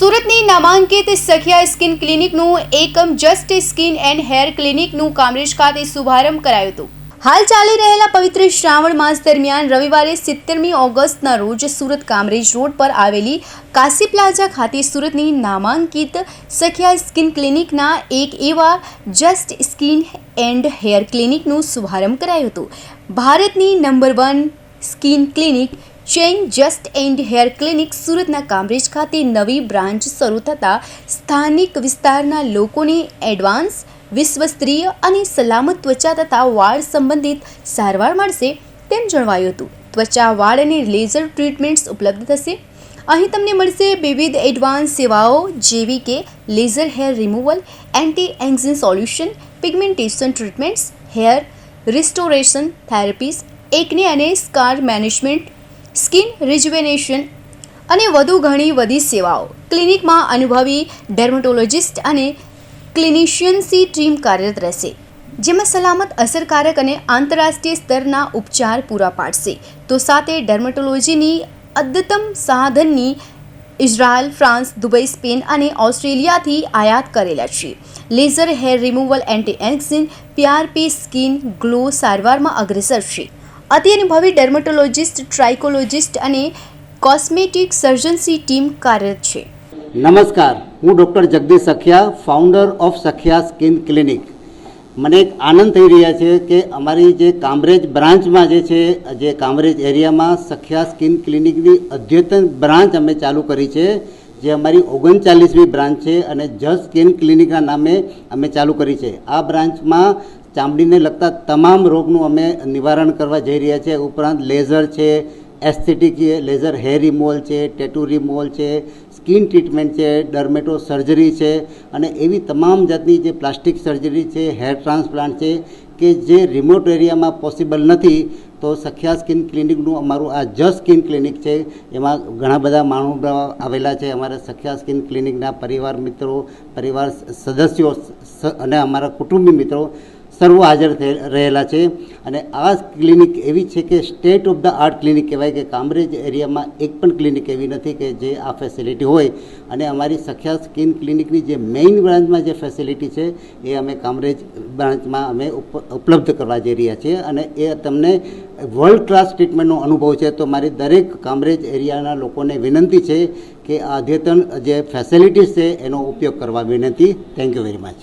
સુરતની નામાંકિત સખિયા સ્કિન ક્લિનિકનું એકમ જસ્ટ સ્કિન એન્ડ હેર ક્લિનિકનું કામરેજ ખાતે શુભારંભ કરાયો હતો. હાલ ચાલી રહેલા પવિત્ર શ્રાવણ માસ દરમિયાન રવિવારે સિત્તેરમી ઓગસ્ટના રોજ સુરત કામરેજ રોડ પર આવેલી કાશી પ્લાઝા ખાતે સુરતની નામાંકિત સખિયા સ્કિન ક્લિનિકના એક એવા જસ્ટ સ્કિન એન્ડ હેર ક્લિનિકનું શુભારંભ કરાયો હતો. ભારતની number one skin clinic chain just and hair clinic સુરતના કામરેજ ખાતે નવી બ્રાન્ચ શરૂ થતાં સ્થાનિક વિસ્તારના લોકોને એડવાન્સ, વિશ્વસ્તરીય અને સલામત ત્વચા તથા વાળ સંબંધિત સારવાર મળશે તેમ જણાવાયું હતું. ત્વચા, વાળ અને લેઝર ટ્રીટમેન્ટ્સ ઉપલબ્ધ થશે. અહીં તમને મળશે વિવિધ એડવાન્સ સેવાઓ જેવી કે laser hair removal anti એન્ઝિન solution, pigmentation treatments, hair restoration therapies acne અને સ્કાર મેનેજમેન્ટ સ્કિન રિજુવેનેશન અને વધુ ઘણી બધી સેવાઓ. ક્લિનિકમાં અનુભવી ડેર્મેટોલોજિસ્ટ અને ક્લિનિશિયન્સની ટીમ કાર્યરત રહેશે, જેમાં સલામત, અસરકારક અને આંતરરાષ્ટ્રીય સ્તરના ઉપચાર પૂરા પાડશે. તો સાથે ડર્મેટોલોજીની અદ્યતમ સાધનની ઇઝરાયલ, ફ્રાન્સ, દુબઈ, સ્પેન અને ઓસ્ટ્રેલિયાથી આયાત કરેલા છે લેઝર, હેર રિમૂવલ એન્ટી એક્સિન પીઆરપી સ્કિન, ગ્લો સારવારમાં અગ્રેસર છે અતિ અનુભવી ડર્મેટોલોજિસ્ટ, ટ્રાઇકોલોજિસ્ટ અને કોસ્મેટિક સર્જન્સી ટીમ કાર્યરત છે. નમસ્કાર, હું doctor Jagdish Sakhiya founder of Sakhiya skin clinic. મને એક આનંદ થઈ રહ્યા છે કે અમારી જે કામરેજ બ્રાન્ચમાં જે છે, જે કામરેજ એરિયામાં સખિયા સ્કિન ક્લિનિકની અદ્યતન બ્રાન્ચ અમે ચાલુ કરી છે, જે અમારી ઓગણચાલીસમી બ્રાન્ચ છે અને જસ્ટ સ્કિન ક્લિનિકના નામે અમે ચાલુ કરી છે. આ બ્રાન્ચમાં ચામડીને લગતા તમામ રોગનું અમે નિવારણ કરવા જઈ રહ્યા છે ઉપરાંત લેઝર છે, એસ્થેટિક લેઝર હેર રિમૂવલ છે, ટેટુ રિમોલ છે, સ્કિન ટ્રીટમેન્ટ છે, ડર્મેટો સર્જરી છે અને એવી તમામ જાતની જે પ્લાસ્ટિક સર્જરી છે, હેર ટ્રાન્સપ્લાન્ટ છે કે જે રિમોટ એરિયામાં પોસિબલ નથી, તો સખ્યા સ્કિન ક્લિનિકનું અમારું આ જ સ્કિન ક્લિનિક છે. એમાં ઘણા બધા માણસો આવેલા છે. અમારા સખ્યા સ્કિન ક્લિનિકના પરિવાર મિત્રો, પરિવાર સદસ્યો અને અમારા કુટુંબી મિત્રો સર્વ હાજર રહેલા છે. અને આ ક્લિનિક એવી છે કે state of the art clinic કહેવાય કે કામરેજ એરિયામાં એક પણ ક્લિનિક એવી નથી કે જે આ ફેસિલિટી હોય. અને અમારી સખ્યા સ્કિન ક્લિનિકની જે મેઇન બ્રાન્ચમાં જે ફેસિલિટી છે, એ અમે કામરેજ બ્રાન્ચમાં અમે ઉપ- ઉપલબ્ધ કરવા જઈ રહ્યા છીએ. અને એ તમને વર્લ્ડ ક્લાસ ટ્રીટમેન્ટનો અનુભવ છે. તો મારી દરેક કામરેજ એરિયાના લોકોને વિનંતી છે કે આ અદ્યતન જે ફેસિલિટીઝ છે, એનો ઉપયોગ કરવા વિનંતી. Thank you very much